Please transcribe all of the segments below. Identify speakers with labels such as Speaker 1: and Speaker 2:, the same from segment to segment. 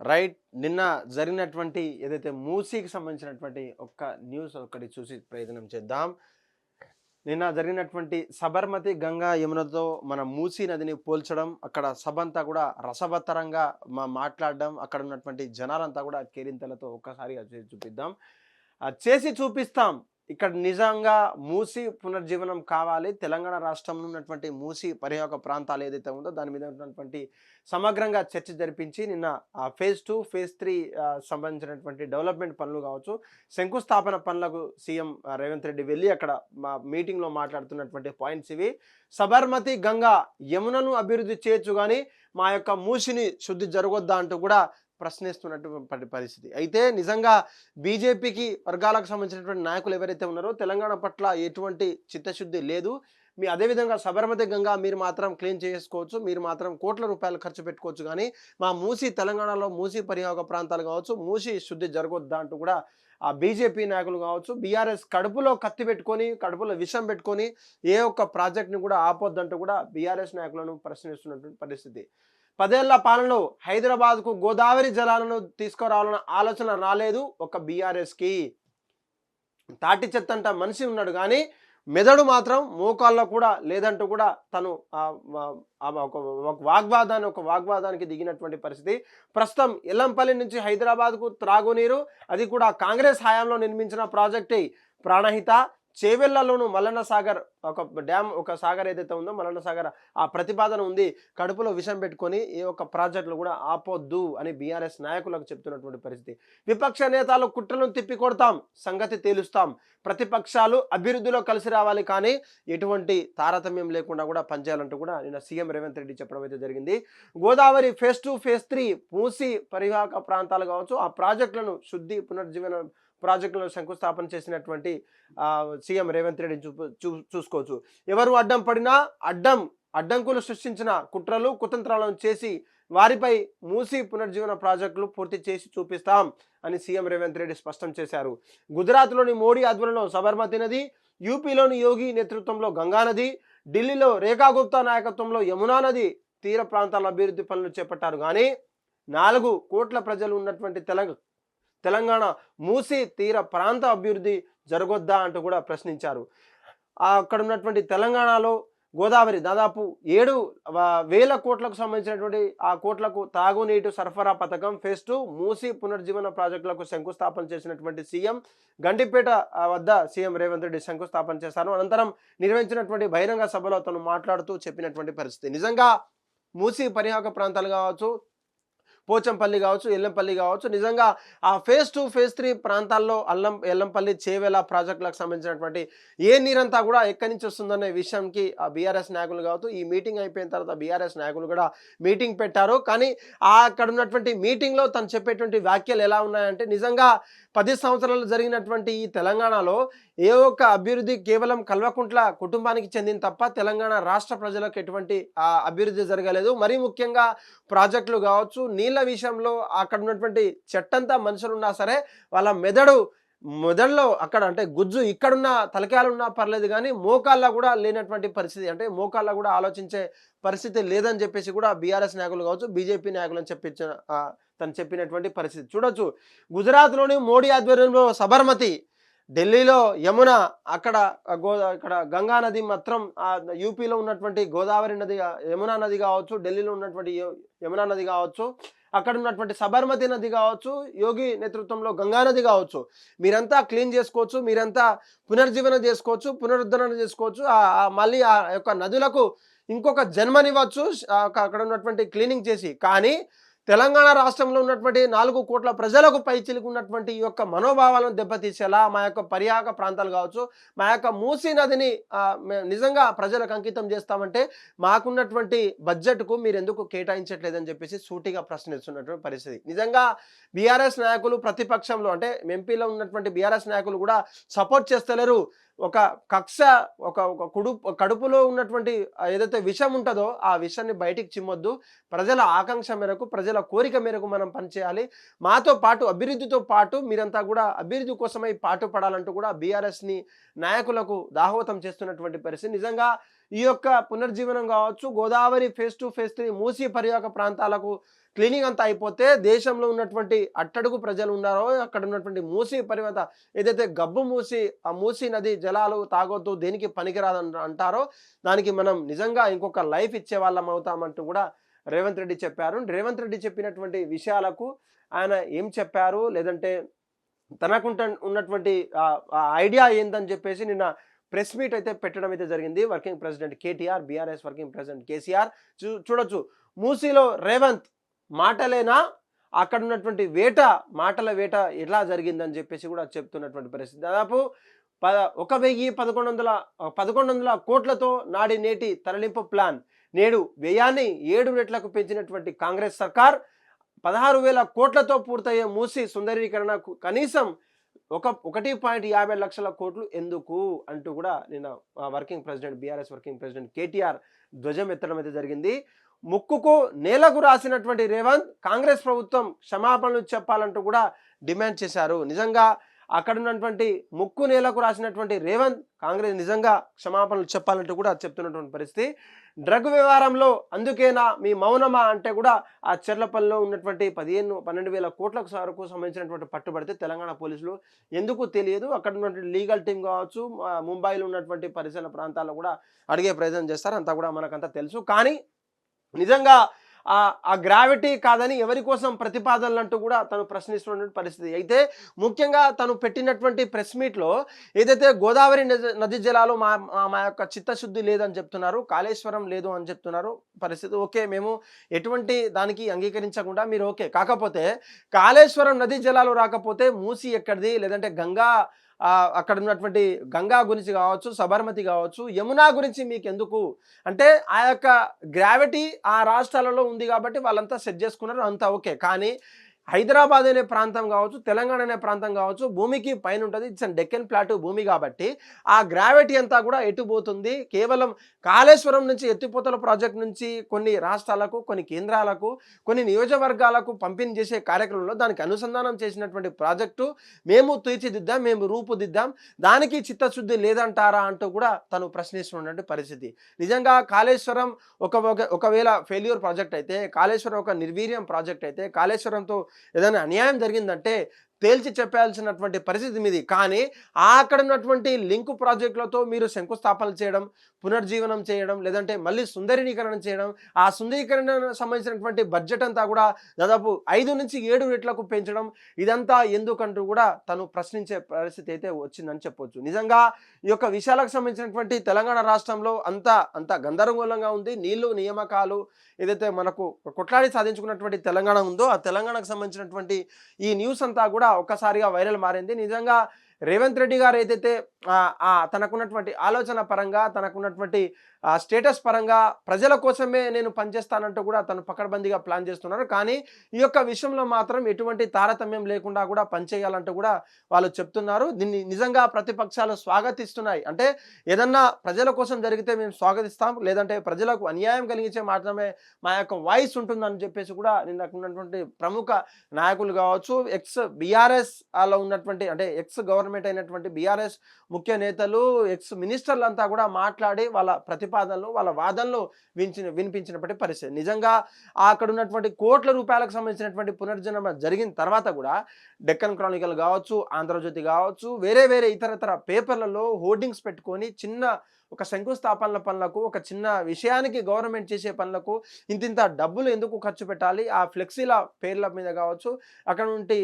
Speaker 1: Right నిన్న జరిగినటువంటి ఏదైతే మూసీకి సంబంధించినటువంటి ఒక్క న్యూస్ ఒకటి చూసి ప్రయత్నం చేద్దాం. నిన్న జరిగినటువంటి సబర్మతి గంగా యమునతో మన మూసీ నదిని పోల్చడం అక్కడ సభ అంతా కూడా రసభత్తరంగా మా మాట్లాడడం అక్కడ ఉన్నటువంటి జనాలంతా కూడా కేరింతలతో ఒక్కసారిగా చేసి చూపిద్దాం. చేసి చూపిస్తాం. ఇక్కడ నిజంగా మూసి పునర్జీవనం కావాలి. తెలంగాణ రాష్ట్రంలో ఉన్నటువంటి మూసి పరియోగ ప్రాంతాలు ఏదైతే ఉందో దాని మీద ఉన్నటువంటి సమగ్రంగా చర్చ జరిపించి నిన్న ఫేజ్ టూ ఫేజ్ త్రీ సంబంధించినటువంటి డెవలప్మెంట్ పనులు కావచ్చు శంకుస్థాపన పనులకు సీఎం రేవంత్ రెడ్డి వెళ్ళి అక్కడ మా మీటింగ్లో మాట్లాడుతున్నటువంటి పాయింట్స్ ఇవి. సబర్మతి గంగా యమునను అభివృద్ధి చేయొచ్చు కానీ మా యొక్క మూసిని శుద్ధి జరగొద్దా అంటూ కూడా ప్రశ్నిస్తున్నటువంటి పరిస్థితి. అయితే నిజంగా బీజేపీకి వర్గాలకు సంబంధించినటువంటి నాయకులు ఎవరైతే ఉన్నారో తెలంగాణ పట్ల ఎటువంటి చిత్తశుద్ధి లేదు. మీ అదేవిధంగా సబర్మతి గంగా మీరు మాత్రం క్లీన్ చేసుకోవచ్చు మీరు మాత్రం కోట్ల రూపాయలు ఖర్చు పెట్టుకోవచ్చు కానీ మా మూసి తెలంగాణలో మూసి పరియోగ ప్రాంతాలు కావచ్చు మూసి శుద్ధి జరగొద్దా అంటూ కూడా ఆ బీజేపీ నాయకులు కావచ్చు బీఆర్ఎస్ కడుపులో కత్తి పెట్టుకొని కడుపులో విషం పెట్టుకొని ఏ ఒక్క ప్రాజెక్ట్ని కూడా ఆపొద్దంటూ కూడా బీఆర్ఎస్ నాయకులను ప్రశ్నిస్తున్నటువంటి పరిస్థితి. పదేళ్ళ పాలనలో హైదరాబాద్కు గోదావరి జలాలను తీసుకురావాలన్న ఆలోచన రాలేదు ఒక బీఆర్ఎస్కి. తాటి చెత్తంట మనిషి ఉన్నాడు కానీ మెదడు మాత్రం మోకాల్లో కూడా లేదంటూ కూడా తను ఒక ఒక వాగ్వాదాన్ని ఒక వాగ్వాదానికి దిగినటువంటి పరిస్థితి. ప్రస్తుతం ఎల్లంపల్లి నుంచి హైదరాబాద్కు త్రాగునీరు అది కూడా కాంగ్రెస్ హయాంలో నిర్మించిన ప్రాజెక్టే ప్రాణహిత. చేవెళ్ళలోను మల్లన్న సాగర్ ఒక డ్యామ్ ఒక సాగర్ ఏదైతే ఉందో మల్లన్న సాగర్ ఆ ప్రతిపాదన ఉంది. కడుపులో విషం పెట్టుకొని ఈ ఒక్క ప్రాజెక్టులు కూడా ఆపొద్దు అని బీఆర్ఎస్ నాయకులకు చెప్తున్నటువంటి పరిస్థితి. విపక్ష నేతలు కుట్రలను తిప్పికొడతాం సంగతి తేలుస్తాం. ప్రతిపక్షాలు అభివృద్ధిలో కలిసి రావాలి కానీ ఎటువంటి తారతమ్యం లేకుండా కూడా పనిచేయాలంటూ కూడా నిన్న సీఎం రేవంత్ రెడ్డి చెప్పడం అయితే జరిగింది. Godavari phase two phase three Musi పరివాహక ప్రాంతాలు కావచ్చు ఆ ప్రాజెక్టులను శుద్ధి పునర్జీవన ప్రాజెక్టులను శంకుస్థాపన చేసినటువంటి సీఎం రేవంత్ రెడ్డి చూ చూ చూసుకోవచ్చు. ఎవరు అడ్డం పడినా అడ్డం అడ్డంకులు సృష్టించిన కుట్రలు కుతంత్రాలను చేసి వారిపై మూసి పునర్జీవన ప్రాజెక్టులు పూర్తి చేసి చూపిస్తాం అని సీఎం రేవంత్ రెడ్డి స్పష్టం చేశారు. గుజరాత్లోని మోడీ ఆధ్వర్యంలో సబర్మతి నది యూపీలోని యోగి నేతృత్వంలో గంగా నది ఢిల్లీలో రేఖా గుప్తా నాయకత్వంలో యమునా నది తీర ప్రాంతాల అభివృద్ధి పనులు చేపట్టారు. కానీ నాలుగు కోట్ల ప్రజలు ఉన్నటువంటి తెలంగాణ తెలంగాణ మూసి తీర ప్రాంత అభివృద్ధి జరగొద్దా అంటూ కూడా ప్రశ్నించారు. అక్కడ ఉన్నటువంటి తెలంగాణలో గోదావరి దాదాపు ఏడు వేల కోట్లకు సంబంధించినటువంటి ఆ కోట్లకు తాగునీటి సరఫరా పథకం ఫేజ్ టూ మూసి పునర్జీవన ప్రాజెక్టులకు శంకుస్థాపన చేసినటువంటి సీఎం గండిపేట వద్ద సీఎం రేవంత్ రెడ్డి శంకుస్థాపన చేశారు. అనంతరం నిర్వహించినటువంటి బహిరంగ సభలో తను మాట్లాడుతూ చెప్పినటువంటి పరిస్థితి. నిజంగా మూసి పరిహాక ప్రాంతాలు కావచ్చు పోచంపల్లి కావచ్చు ఎల్లంపల్లి కావచ్చు. నిజంగా ఆ ఫేజ్ టూ ఫేజ్ త్రీ ప్రాంతాల్లో అల్లం ఎల్లంపల్లి చేవేల ప్రాజెక్టులకు సంబంధించినటువంటి ఏ నీరంతా కూడా ఎక్కడి నుంచి వస్తుందనే విషయంకి ఆ బీఆర్ఎస్ నాయకులు కావచ్చు ఈ మీటింగ్ అయిపోయిన తర్వాత బీఆర్ఎస్ నాయకులు కూడా మీటింగ్ పెట్టారు. కానీ అక్కడ ఉన్నటువంటి మీటింగ్లో తను చెప్పేటువంటి వ్యాఖ్యలు ఎలా ఉన్నాయంటే నిజంగా పది సంవత్సరాలు జరిగినటువంటి ఈ తెలంగాణలో ఏ ఒక్క అభివృద్ధి కేవలం కల్వకుంట్ల కుటుంబానికి చెందిన తప్ప తెలంగాణ రాష్ట్ర ప్రజలకు ఎటువంటి అభివృద్ధి జరగలేదు. మరీ ముఖ్యంగా ప్రాజెక్టులు కావచ్చు నీళ్ళ విషయంలో అక్కడ ఉన్నటువంటి చెట్టంతా మనుషులు ఉన్నా సరే వాళ్ళ మెదడు మెదడులో అక్కడ అంటే గుజ్జు ఇక్కడున్న తలకాయలు ఉన్నా పర్లేదు కానీ మోకాళ్ళ కూడా లేనటువంటి పరిస్థితి. అంటే మోకాళ్ళ కూడా ఆలోచించే పరిస్థితి లేదని చెప్పేసి కూడా బీఆర్ఎస్ నాయకులు కావచ్చు బీజేపీ నాయకులు అని చెప్పించిన తను చెప్పినటువంటి పరిస్థితి. చూడొచ్చు గుజరాత్లోని మోడీ ఆధ్వర్యంలో సబర్మతి ఢిల్లీలో యమున అక్కడ గో ఇక్కడ గంగా నది మాత్రం యూపీలో ఉన్నటువంటి గోదావరి నది యమునా నది కావచ్చు ఢిల్లీలో ఉన్నటువంటి యమునా నది కావచ్చు అక్కడ ఉన్నటువంటి సబర్మతి నది కావచ్చు యోగి నేతృత్వంలో గంగా నది కావచ్చు మీరంతా క్లీన్ చేసుకోవచ్చు మీరంతా పునర్జీవన చేసుకోవచ్చు పునరుద్ధరణ చేసుకోవచ్చు మళ్ళీ ఆ యొక్క నదులకు ఇంకొక జన్మనివ్వచ్చు అక్కడ ఉన్నటువంటి క్లీనింగ్ చేసి. కానీ తెలంగాణ రాష్ట్రంలో ఉన్నటువంటి నాలుగు కోట్ల ప్రజలకు పైచిలుకు ఉన్నటువంటి ఈ యొక్క మనోభావాలను దెబ్బతీసేలా మా యొక్క పర్యాక ప్రాంతాలు కావచ్చు మా యొక్క మూసీ నదిని నిజంగా ప్రజలకు అంకితం చేస్తామంటే మాకున్నటువంటి బడ్జెట్కు మీరు ఎందుకు కేటాయించట్లేదని చెప్పేసి సూటిగా ప్రశ్నిస్తున్నటువంటి పరిస్థితి. నిజంగా బీఆర్ఎస్ నాయకులు ప్రతిపక్షంలో అంటే ఎంపీలో ఉన్నటువంటి బీఆర్ఎస్ నాయకులు కూడా సపోర్ట్ చేస్తలేరు. ఒక కక్ష ఒక ఒక కుడు కడుపులో ఉన్నటువంటి ఏదైతే విషం ఉంటుందో ఆ విషాన్ని బయటికి చిమ్మొద్దు. ప్రజల ఆకాంక్ష మేరకు ప్రజల కోరిక మేరకు మనం పనిచేయాలి మాతో పాటు అభివృద్ధితో పాటు మీరంతా కూడా అభివృద్ధి కోసమై పాటు పడాలంటూ కూడా బీఆర్ఎస్ని నాయకులకు దాహోతం చేస్తున్నటువంటి పరిస్థితి. నిజంగా ఈ యొక్క పునర్జీవనం కావచ్చు Godavari phase two phase three Musi పర్యాక ప్రాంతాలకు క్లీనింగ్ అంతా అయిపోతే దేశంలో ఉన్నటువంటి అట్టడుగు ప్రజలు ఉన్నారో అక్కడ ఉన్నటువంటి మూసి పరివత ఏదైతే గబ్బు మూసి ఆ మూసీ నది జలాలు తాగొద్దు దేనికి పనికిరాదు అంటారో దానికి మనం నిజంగా ఇంకొక లైఫ్ ఇచ్చే వాళ్ళం అవుతామంటూ కూడా రేవంత్ రెడ్డి చెప్పారు. రేవంత్ రెడ్డి చెప్పినటువంటి విషయాలకు ఆయన ఏం చెప్పారు? లేదంటే తనకుంట ఉన్నటువంటి ఆ- ఆ ఐడియా ఏందని చెప్పేసి నిన్న ప్రెస్ మీట్ అయితే పెట్టడం అయితే జరిగింది. Working president KTR BRS working president KCR. చూ చూడొచ్చు. మూసీలో రేవంత్ మాటలేనా? అక్కడ ఉన్నటువంటి వేట మాటల వేట ఎలా జరిగిందని చెప్పేసి కూడా చెప్తున్నటువంటి పరిస్థితి. దాదాపు పద ఒక వెయ్యి పదకొండు వందల పదకొండు వందల కోట్లతో నాడి నేటి తరలింపు ప్లాన్. నేడు వ్యయాన్ని ఏడు రెట్లకు పెంచినటువంటి కాంగ్రెస్ సర్కార్ పదహారు వేల కోట్లతో పూర్తయ్యే మూసి సుందరీకరణకు కనీసం ఒక ఒకటి పాయింట్ యాభై లక్షల కోట్లు ఎందుకు అంటూ కూడా నిన్న working president BRS working president KTR ధ్వజం ఎత్తడం అయితే జరిగింది. ముక్కుకు నేలకు రాసినటువంటి రేవంత్ కాంగ్రెస్ ప్రభుత్వం క్షమాపణలు చెప్పాలంటూ కూడా డిమాండ్ చేశారు. నిజంగా అక్కడ ఉన్నటువంటి ముక్కు నేలకు రాసినటువంటి రేవంత్ కాంగ్రెస్ నిజంగా క్షమాపణలు చెప్పాలంటూ కూడా చెప్తున్నటువంటి పరిస్థితి. డ్రగ్ వ్యవహారంలో అందుకేనా మీ మౌనమా అంటే కూడా ఆ చెర్లపల్లిలో ఉన్నటువంటి పదిహేను పన్నెండు వేల కోట్లకు సరకు సంబంధించినటువంటి పట్టుబడితే తెలంగాణ పోలీసులు ఎందుకు తెలియదు? అక్కడ ఉన్నటువంటి లీగల్ టీం కావచ్చు ముంబైలో ఉన్నటువంటి పరిసర ప్రాంతాల్లో కూడా అడిగే ప్రయత్నం చేస్తారు. అంతా కూడా మనకంతా తెలుసు. కానీ నిజంగా ఆ ఆ గ్రావిటీ కాదని ఎవరి కోసం ప్రతిపాదనలు అంటూ కూడా తను ప్రశ్నిస్తున్నటువంటి పరిస్థితి. అయితే ముఖ్యంగా తను పెట్టినటువంటి ప్రెస్ మీట్లో ఏదైతే గోదావరి నది- నది జలాలు మా మా- యొక్క చిత్తశుద్ధి లేదని చెప్తున్నారు కాళేశ్వరం లేదు అని చెప్తున్నారు పరిస్థితి ఓకే మేము ఎటువంటి దానికి అంగీకరించకుండా మీరు ఓకే. కాకపోతే కాళేశ్వరం నది జలాలు రాకపోతే మూసి ఎక్కడిది? లేదంటే గంగా అక్కడ ఉన్నటువంటి గంగా గురించి కావచ్చు సబర్మతి కావచ్చు యమునా గురించి మీకు ఎందుకు అంటే ఆ యొక్క గ్రావిటీ ఆ రాష్ట్రాలలో ఉంది కాబట్టి వాళ్ళంతా సెట్ చేసుకున్నారు అంతా ఓకే కానీ హైదరాబాద్ అనే ప్రాంతం కావచ్చు తెలంగాణ అనే ప్రాంతం కావచ్చు భూమికి పైన ఉంటుంది ఇట్స్ డెక్కన్ ప్లాటు భూమి కాబట్టి ఆ గ్రావిటీ అంతా కూడా ఎటుపోతుంది? కేవలం కాళేశ్వరం నుంచి ఎత్తిపోతల ప్రాజెక్ట్ నుంచి కొన్ని రాష్ట్రాలకు కొన్ని కేంద్రాలకు కొన్ని నియోజకవర్గాలకు పంపిణీ చేసే కార్యక్రమంలో దానికి అనుసంధానం చేసినటువంటి ప్రాజెక్టు మేము తీర్చిదిద్దాం మేము రూపుదిద్దాం. దానికి చిత్తశుద్ధి లేదంటారా అంటూ కూడా తను ప్రశ్నిస్తున్నటువంటి పరిస్థితి. నిజంగా కాళేశ్వరం ఒక ఒక- ఒకవేళ ఫెయిల్యూర్ ప్రాజెక్ట్ అయితే కాళేశ్వరం ఒక నిర్వీర్యం ప్రాజెక్ట్ అయితే కాళేశ్వరంతో ఏదైనా అన్యాయం జరిగిందంటే తేల్చి చెప్పాల్సినటువంటి పరిస్థితి మీది. కానీ ఆ అక్కడ ఉన్నటువంటి లింకు ప్రాజెక్టులతో మీరు శంకుస్థాపనలు చేయడం పునర్జీవనం చేయడం లేదంటే మళ్ళీ సుందరీకరణ చేయడం ఆ సుందరీకరణ సంబంధించినటువంటి బడ్జెట్ అంతా కూడా దాదాపు ఐదు నుంచి ఏడు రెట్లకు పెంచడం ఇదంతా ఎందుకంటూ కూడా తను ప్రశ్నించే పరిస్థితి అయితే వచ్చిందని చెప్పొచ్చు. నిజంగా ఈ యొక్క విషయాలకు సంబంధించినటువంటి తెలంగాణ రాష్ట్రంలో అంతా అంత గందరగోళంగా ఉంది. నీళ్ళు నియామకాలు ఏదైతే మనకు కొట్లాడి సాధించుకున్నటువంటి తెలంగాణ ఉందో ఆ తెలంగాణకు సంబంధించినటువంటి ఈ న్యూస్ అంతా కూడా ఒక్కసారిగా వైరల్ మారింది. నిజంగా రేవంత్ రెడ్డి గారు ఏదైతే తనకున్నటువంటి ఆలోచన పరంగా తనకున్నటువంటి స్టేటస్ పరంగా ప్రజల కోసమే నేను పనిచేస్తానంటూ కూడా తను పకడ్బందీగా ప్లాన్ చేస్తున్నారు. కానీ ఈ యొక్క విషయంలో మాత్రం ఎటువంటి తారతమ్యం లేకుండా కూడా పనిచేయాలంటూ కూడా వాళ్ళు చెప్తున్నారు. దీన్ని నిజంగా ప్రతిపక్షాలు స్వాగతిస్తున్నాయి. అంటే ఏదన్నా ప్రజల కోసం జరిగితే మేము స్వాగతిస్తాం లేదంటే ప్రజలకు అన్యాయం కలిగించే మాత్రమే మా యొక్క వాయిస్ ఉంటుందని చెప్పేసి కూడా నిన్న ఉన్నటువంటి ప్రముఖ నాయకులు కావచ్చు ఎక్స్ బీఆర్ఎస్ అలా ఉన్నటువంటి అంటే ఎక్స్ గవర్నమెంట్ అయినటువంటి బీఆర్ఎస్ ముఖ్య నేతలు ఎక్స్ మినిస్టర్లు అంతా కూడా మాట్లాడి వాళ్ళ ప్రతిపాదనలు వాళ్ళ వాదనలు వినిచిన వినిపించినప్పటి పరిస్థితి. నిజంగా అక్కడ ఉన్నటువంటి కోట్ల రూపాయలకు సంబంధించినటువంటి పునర్జన్మ జరిగిన తర్వాత కూడా డెక్కన్ క్రానికల్ కావచ్చు ఆంధ్రజ్యోతి కావచ్చు వేరే వేరే ఇతరతర పేపర్లలో హోర్డింగ్స్ పెట్టుకొని చిన్న ఒక శంకుస్థాపనల పనులకు ఒక చిన్న విషయానికి గవర్నమెంట్ చేసే పనులకు ఇంతింత డబ్బులు ఎందుకు ఖర్చు పెట్టాలి? ఆ ఫ్లెక్సీల పేర్ల మీద కావచ్చు అక్కడ నుండి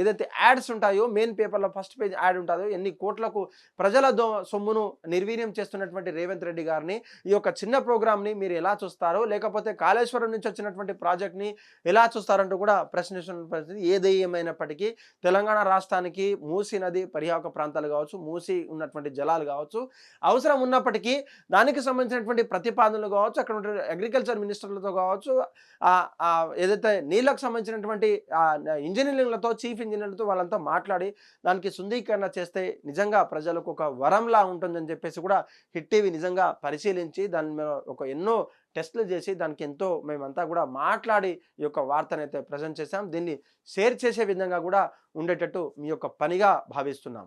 Speaker 1: ఏదైతే యాడ్స్ ఉంటాయో మెయిన్ పేపర్లో ఫస్ట్ పేజ్ యాడ్ ఉంటుందో ఎన్ని కోట్లకు ప్రజల దో సొమ్మును నిర్వీర్యం చేస్తున్నటువంటి రేవంత్ రెడ్డి గారిని ఈ యొక్క చిన్న ప్రోగ్రామ్ని మీరు ఎలా చూస్తారు లేకపోతే కాళేశ్వరం నుంచి వచ్చినటువంటి ప్రాజెక్ట్ని ఎలా చూస్తారంటూ కూడా ప్రశ్నిస్తున్న పరిస్థితి ఏది ఏమైనప్పటికీ తెలంగాణ రాష్ట్రానికి మూసీ నది పరిహాక ప్రాంతాలు కావచ్చు మూసీ ఉన్నటువంటి జలాలు కావచ్చు అవసరం ఉన్న ఉన్నప్పటికీ దానికి సంబంధించినటువంటి ప్రతిపాదనలు కావచ్చు అక్కడ అగ్రికల్చర్ మినిస్టర్లతో కావచ్చు ఏదైతే నీళ్ళకు సంబంధించినటువంటి ఇంజనీరింగ్లతో చీఫ్ ఇంజనీర్లతో వాళ్ళంతా మాట్లాడి దానికి సుందీకరణ చేస్తే నిజంగా ప్రజలకు ఒక వరంలా ఉంటుందని చెప్పేసి కూడా హిట్ టీవీ నిజంగా పరిశీలించి దాని మీద ఒక ఎన్నో టెస్ట్లు చేసి దానికి ఎంతో మేమంతా కూడా మాట్లాడి ఈ యొక్క వార్తను అయితే ప్రజెంట్ చేశాం. దీన్ని షేర్ చేసే విధంగా కూడా ఉండేటట్టు మీ యొక్క పనిగా భావిస్తున్నాం.